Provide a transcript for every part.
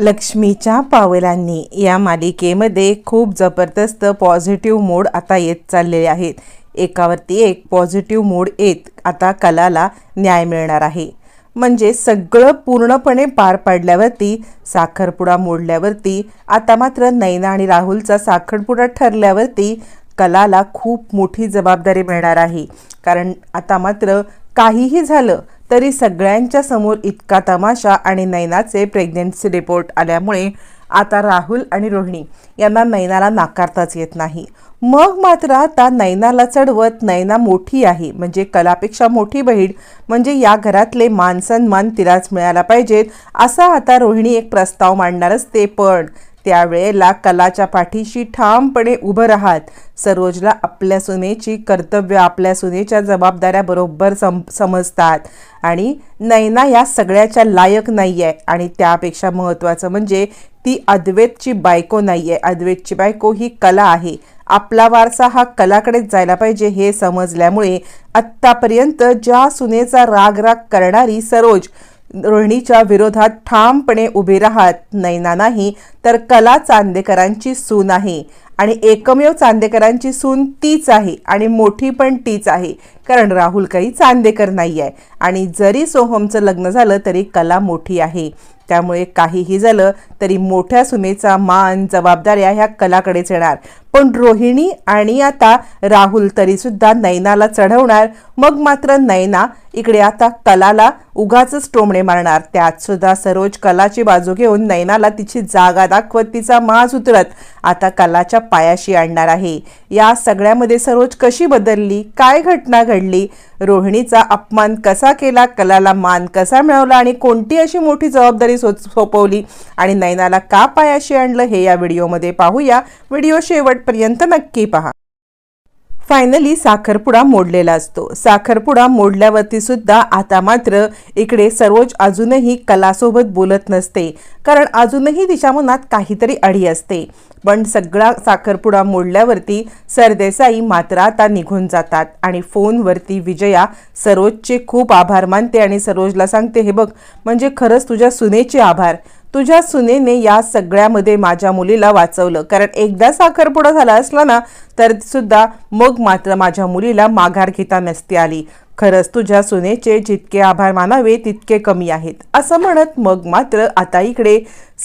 लक्ष्मीच्या पावलांनी या मालिकेमध्ये खूप जबरदस्त पॉझिटिव्ह मोड आता येत चाललेले आहेत. एकावरती एक पॉझिटिव्ह मोड येत आता कलाला न्याय मिळणार आहे. म्हणजे सगळं पूर्णपणे पार पाडल्यावरती साखरपुडा मोडल्यावरती आता मात्र नैना आणि राहुलचा साखरपुडा ठरल्यावरती कलाला खूप मोठी जबाबदारी मिळणार आहे. कारण आता मात्र काहीही झालं तरी सगळ्यांच्या समोर इतका तमाशा आणि नैनाचे प्रेग्नन्सी रिपोर्ट आल्यामुळे आता राहुल आणि रोहिणी यांना नैनाला नाकारताच येत नाही. मग मात्र आता नैनाला चढवत नैना मोठी आहे. म्हणजे कलापेक्षा मोठी बहीण म्हणजे या घरातले मान सन्मान तिलाच मिळायला पाहिजेत असा आता रोहिणी एक प्रस्ताव मांडणार असते पण. त्यावेळेला कलाच्या पाठीशी ठामपणे उभं राहत. सरोजला आपल्या सुनेची कर्तव्य आपल्या सुनेच्या जबाबदाऱ्या बरोबर सम समजतात. आणि नैना या सगळ्याच्या लायक नाही आहे आणि त्यापेक्षा महत्त्वाचं म्हणजे ती अद्वैतची बायको नाही आहे अद्वैतची बायको ही कला आहे. आपला वारसा हा कलाकडेच जायला पाहिजे हे समजल्यामुळे आत्तापर्यंत ज्या सुनेचा राग राग करणारी सरोज रोहिणीच्या विरोधात ठामपणे उभे राहत नैना नाही तर कला चांदेकरांची सून आहे. आणि एकमेव चांदेकरांची सून तीच आहे आणि मोठी पण तीच आहे. कारण राहुल काही चांदेकर नाही आहे आणि जरी सोहमचं लग्न झालं तरी कला मोठी आहे. त्यामुळे काहीही झालं तरी मोठ्या सुमेचा मान जबाबदाऱ्या ह्या कलाकडेच येणार. पण रोहिणी आणि आता राहुल तरीसुद्धा नैनाला चढवणार. मग मात्र नैना इकडे आता कलाला उगाच टोमणे मारणार. त्यात सुद्धा सरोज कलाची बाजू घेऊन नैनाला तिची जागा दाखवत तिचा माज उतरत आता कलाच्या पायाशी आणणार आहे. या सगळ्यामध्ये सरोज कशी बदलली? काय घटना घडली? रोहिणीचा अपमान कसा केला? कलाला मान कसा मिळवला? आणि कोणती अशी मोठी जबाबदारी सो सोपवली? आणि नैनाला का पायाशी आणलं? हे या व्हिडिओमध्ये पाहूया. व्हिडिओ शेवटपर्यंत नक्की पहा. फायनली साखरपुडा मोडलेला असतो. साखरपुडा मोडल्यावरती सुद्धा आता मात्र इकडे सरोज अजूनही कलासोबत बोलत नसते. कारण अजूनही तिच्या मनात काहीतरी अडी असते. पण सगळा साखरपुडा मोडल्यावरती सरदेसाई मात्र आता निघून जातात. आणि फोनवरती विजया सरोजचे खूप आभार मानते आणि सरोजला सांगते हे बघ म्हणजे खरंच तुझ्या सुनेचे आभार. तुझ्या सुनेने या सगळ्यामध्ये माझ्या मुलीला वाचवलं. कारण एकदा साखरपुडा झाला असला ना तर सुद्धा मग मात्र माझ्या मुलीला माघार घेता नसती आली. खरंच तुझ्या सुनेचे जितके आभार मानावे तितके कमी आहेत. असं म्हणत मग मात्र आता इकडे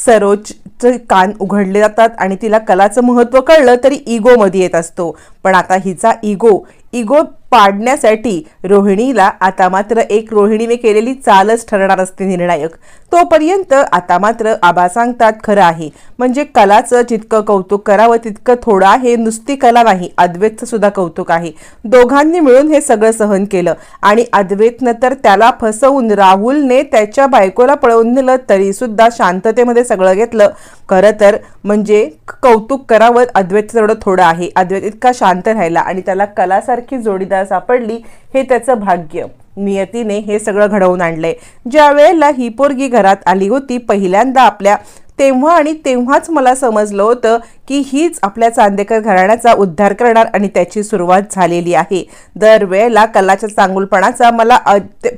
सरोजचे कान उघडले जातात आणि तिला कलाचं महत्त्व कळलं तरी इगोमध्ये येत असतो. पण आता हिचा इगो इगो पाडण्यासाठी रोहिणीला आता मात्र एक रोहिणीने केलेली चालच ठरणार असते निर्णायक. तोपर्यंत आता मात्र आबा सांगतात खरं आहे. म्हणजे कलाचं जितकं कौतुक करावं तितकं थोडं आहे. नुसती कला नाही अद्वैतचं सुद्धा कौतुक आहे. दोघांनी मिळून हे सगळं सहन केलं आणि अद्वैतनं तर त्याला फसवून राहुलने त्याच्या बायकोला पळवून नेलं तरीसुद्धा शांततेमध्ये सगळं घेतलं. खरं तर म्हणजे कौतुक करावं अद्वैत तेवढं थोडं आहे. अद्वैत इतका शांत राहिला आणि त्याला कलासारखी जोडीदार सापडली हे त्याचं भाग्य. नियतीने हे सगळं घडवून आणलंय ज्या वेळेला ही पोरगी घरात आली होती पहिल्यांदा आपल्या तेव्हा आणि तेव्हाच मला समजलं होतं की हीच आपल्या चांदेकर घराण्याचा उद्धार करणार आणि त्याची सुरुवात झालेली आहे. दरवेळेला कलाच्या चांगुलपणाचा मला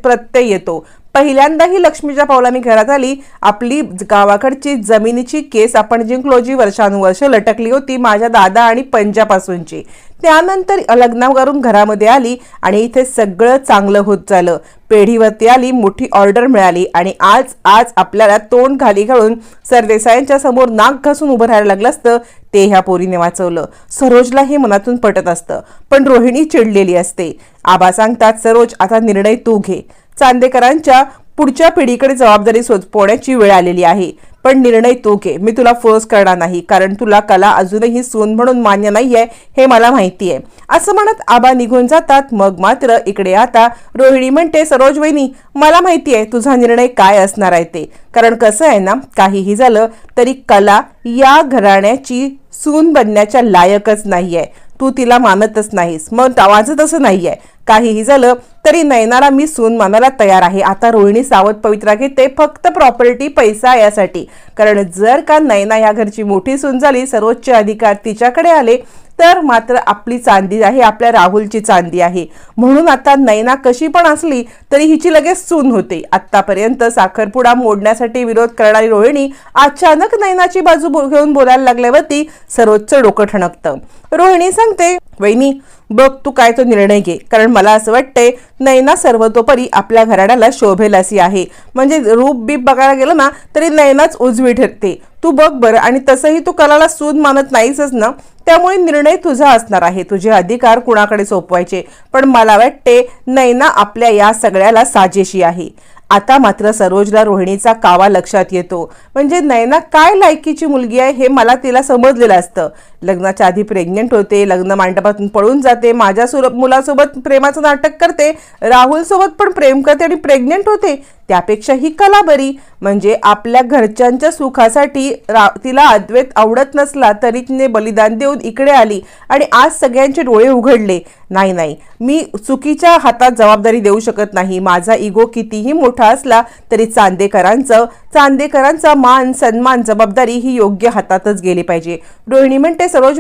प्रत्यय येतो. पहिल्यांदा ही लक्ष्मीच्या पावलांनी घरात आली. आपली गावाकडची जमिनीची केस आपण जिंकलो जी वर्षानुवर्ष लटकली होती माझ्या दादा आणि पंजापासूनची. त्यानंतर लग्न करून घरामध्ये आली आणि इथे सगळं चांगलं होत चालं पेढीवरती आली मोठी ऑर्डर मिळाली आणि आज आज आपल्याला तोंड खाली घालून सरदेसायांच्या समोर नाक घासून उभं राहायला लागलं असतं ते ह्या पोरीने वाचवलं. सरोजला हे मनातून पटत असतं पण रोहिणी चिडलेली असते. आबा सांगतात सरोज आता निर्णय तू घे. चांदेकरांच्या पुढच्या पिढीकडे जबाबदारी सोपवण्याची वेळ आलेली आहे. पण निर्णय तू घे. मी तुला फोर्स करणार नाही. कारण तुला कला अजूनही सून म्हणून मान्य नाहीये हे मला माहिती आहे असं म्हणत आबा निघून जातात. मग मात्र इकडे आता रोहिणी म्हणते सरोज वहिनी मला माहिती आहे तुझा निर्णय काय असणार आहे ते. कारण कसं आहे ना काहीही झालं तरी कला या घराण्याची सून बनण्याच्या लायकच नाहीये. तू तिला मानतच नाहीस. मग माझं तसं आहे काहीही झालं तरी नयनाला मी सून मानायला तयार आहे. आता रोहिणी सावध पवित्रा घेते. फक्त प्रॉपर्टी पैसा यासाठी. कारण जर का नयना या घरची मोठी सून झाली सर्वोच्च अधिकार तिच्याकडे आले तर मात्र आपली चांदी आहे आपल्या राहुलची चांदी आहे. म्हणून आता नैना कशी पण असली तरी हिची लगेच सून होते. आतापर्यंत साखरपुडा मोडण्यासाठी विरोध करणारी रोहिणी अचानक नैनाची बाजू घेऊन बोलायला लागल्यावरती सरोजचं डोकं ठणकतं. रोहिणी सांगते वहिनी बघ तू काय तो निर्णय घे. कारण मला असं वाटतंय नैना सर्वतोपरी आपल्या घराण्याला शोभेल अशी आहे. म्हणजे रूप बीप बघायला गेलं ना तरी नैनाच उजवी ठरते. तू बघ बरं आणि तसंही तू कलाला सूद मानत नाहीसच ना त्यामुळे निर्णय तुझा असणार आहे. तुझे अधिकार कुणाकडे सोपवायचे? पण मला वाटते नैना आपल्या या सगळ्याला साजेशी आहे. आता मात्र सरोजला रोहिणीचा कावा लक्षात येतो. म्हणजे नयना काय लायकीची मुलगी आहे हे मला तिला समजलेलं असतं. लग्नाच्या आधी प्रेग्नंट होते लग्न मांडपातून पळून जाते माझ्या सुर मुलासोबत प्रेमाचं नाटक करते राहुलसोबत पण प्रेम करते आणि प्रेग्नंट होते. त्यापेक्षा ही कला बरी म्हणजे आपल्या घरच्यांच्या सुखासाठी रा तिला अद्वैत आवडत नसला तरी तिने बलिदान देऊन इकडे आली आणि आज सगळ्यांचे डोळे उघडले. नाही नाही मी चुकीच्या हातात जबाबदारी देऊ शकत नाही. माझा इगो कितीही मोठा असला तरी चांदेकरांचं चांदेकरांचा मान सन्मान जबाबदारी ही योग्य हातातच गेली पाहिजे. रोहिणी म्हणते सरोज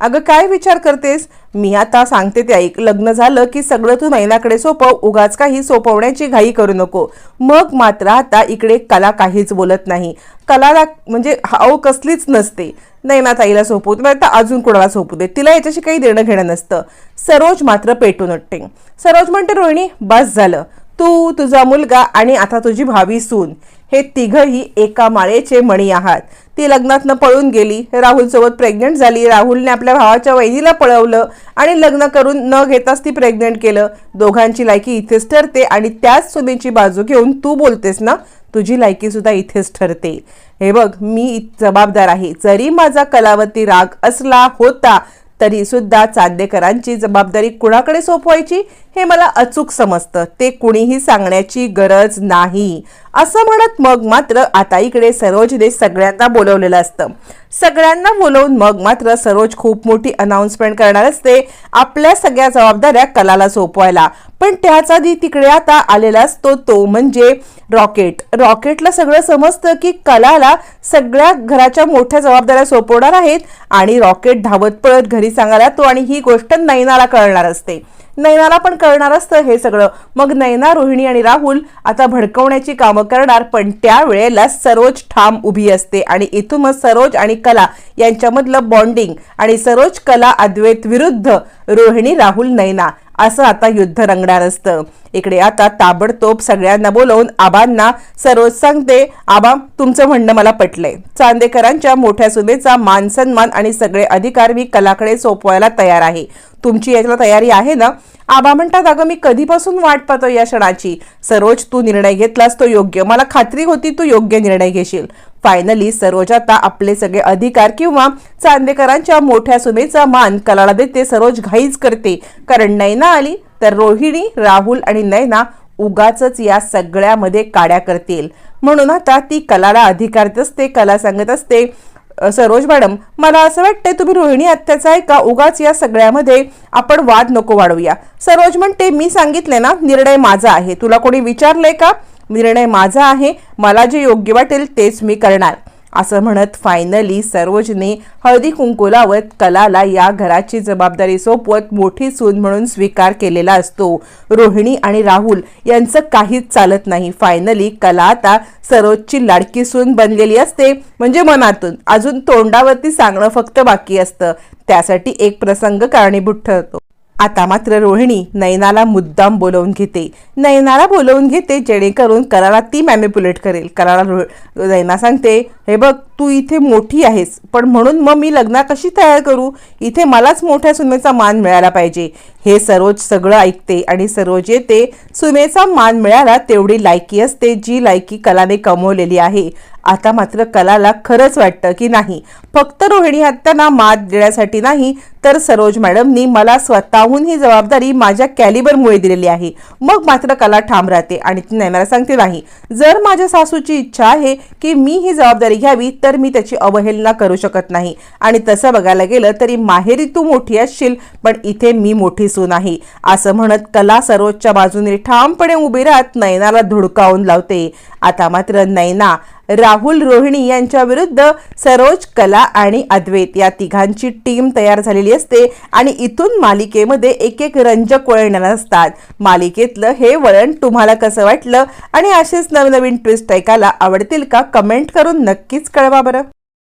अगं काय विचार करतेस? मी आता सांगते ते ऐक. लग्न झालं की सगळं तू नैनाकडे सोपव. उगाच काही सोपवण्याची घाई करू नको. मग मात्र आता इकडे कला काहीच बोलत नाही. कलाला म्हणजे हाव कसलीच नसते. नैना ताईला सोपू तर आता अजून कोणाला सोपू दे तिला याच्याशी काही देणं घेणं नसतं. सरोज मात्र पेटून उठते सरोज म्हणते रोहिणी बस झालं. तू तुझा मुलगा आणि आता तुझी भावी सून. हे तिघही एका माळेचे मणी आहात. ती लग्नातनं पळून गेली. राहुलसोबत प्रेग्नंट झाली. राहुलने आपल्या भावाच्या वहिनीला पळवलं आणि लग्न करून न घेताच ती प्रेग्नेंट केलं. दोघांची लायकी इथेच ठरते आणि त्याच सुनेची बाजू घेऊन तू बोलतेस ना? तुझी लायकीसुद्धा इथेच ठरते. हे बघ मी जबाबदार आहे. जरी माझा कलावती राग असला होता तरीसुद्धा चांदेकरांची जबाबदारी कुणाकडे सोपवायची? हे मला अचूक समजतं. ते कुणीही सांगण्याची गरज नाही. असं म्हणत मग मात्र आता इकडे सरोजने सगळ्यांना बोलवलेलं असतं. सगळ्यांना बोलवून मग मात्र सरोज खूप मोठी अनाऊन्समेंट करणार असते. आपल्या सगळ्या जबाबदाऱ्या कलाला सोपवायला. पण त्याच आधी तिकडे आता आलेला असतो तो म्हणजे रॉकेट. रॉकेटला सगळं समजतं की कलाला सगळ्या घराच्या मोठ्या जबाबदाऱ्या सोपवणार आहेत आणि रॉकेट धावत पळत घरी सांगायला तो आणि ही गोष्ट नैनाला कळणार असते. नैनाला पण कळणार असतं हे सगळं. मग नैना रोहिणी आणि राहुल आता भडकवण्याची कामं करणार पण त्यावेळेला सरोज ठाम उभी असते आणि इथूनच सरोज आणि कला यांच्यामधलं बॉन्डिंग आणि सरोज कला अद्वैत विरुद्ध रोहिणी राहुल नैना असं आता युद्ध रंगणार असतं. इकडे आता ताबडतोब सगळ्यांना बोलवून आबांना सरोज सांगते. आबा तुमचं म्हणणं मला पटलंय. चांदेकरांच्या मोठ्या सुनेचा मान सन्मान आणि सगळे अधिकार मी कलाकडे सोपवायला तयार आहे. तुमची याच्याला तयारी आहे ना? आबा म्हणतात अगं मी कधीपासून वाट पाहतो या क्षणाची? सरोज तू निर्णय घेतलास तो योग्य. मला खात्री होती तू योग्य निर्णय घेशील. फायनली सरोज आता आपले सगळे अधिकार किंवा चांदेकरांच्या मोठ्या सुनेचा मान कलाला देते सरोज घाईच करते. कारण नैना आली तर रोहिणी राहुल आणि नैना उगाच या सगळ्यामध्ये काड्या करतील. म्हणून आता ती कलाला अधिकारत असते कला सांगत असते सरोज मॅडम मला असं वाटतंय तुम्ही रोहिणी आत्याचा आहे का? उगाच या सगळ्यामध्ये आपण वाद नको वाढवूया. सरोज म्हणते मी सांगितले ना निर्णय माझा आहे. तुला कोणी विचारलंय का? निर्णय माझा आहे. मला जे योग्य वाटेल तेच मी करणार. असं म्हणत फायनली सरोजने हळदी कुंकू लावत कलाला या घराची जबाबदारी सोपवत मोठी सून म्हणून स्वीकार केलेला असतो. रोहिणी आणि राहुल यांचं काहीच चालत नाही. फायनली कला आता सरोजची लाडकी सून बनलेली असते. म्हणजे मनातून. अजून तोंडावरती सांगणं फक्त बाकी असतं. त्यासाठी एक प्रसंग कारणीभूत ठरतो. आता मात्र रोहिणी नयनाला मुद्दाम बोलवून घेते. नयनाला बोलवून घेते जेणेकरून कराला ती मॅनिप्युलेट करेल. कराला रो- नयना सांगते हे बघ तू इथे मोठी आहेस पण म्हणून मग मी लग्ना कशी तयार करू? इथे मलाच मोठ्या सुनेचा मान मिळाला पाहिजे. हे सरोज सगळं ऐकते आणि सरोज येते सुनेचा मान मिळाला तेवढी लायकी असते जी लायकी कलाने कमवलेली आहे. आता मात्र कलाला खरंच वाटतं की नाही. फक्त रोहिणी हत्यांना मात देण्यासाठी नाही तर सरोज मॅडमनी मला स्वतःहून ही जबाबदारी माझ्या कॅलिबरमुळे दिलेली आहे. मग मात्र कला ठाम राहते आणि ती नैनाला सांगते नाही. जर माझ्या सासूची इच्छा आहे की मी ही जबाबदारी घ्यावी तर मी त्याची अवहेलना करू शकत नाही. आणि तसं बघायला गेलं तरी माहेरी तू मोठी असशील पण इथे मी मोठी सून आहे. असं म्हणत कला सरोजच्या बाजूने ठामपणे उभी राहत नैनाला धुडकावून लावते. आता मात्र नैना राहुल रोहिणी यांच्या विरुद्ध सरोज कला आणि अद्वैत या तिघांची टीम तयार झालेली असते आणि इथून मालिकेमध्ये एक एक रंजक वळण असतात. मालिकेतलं हे वळण तुम्हाला कसं वाटलं? आणि असेच नवनवीन ट्विस्ट ऐकायला आवडतील का? कमेंट करून नक्कीच कळवा बरं.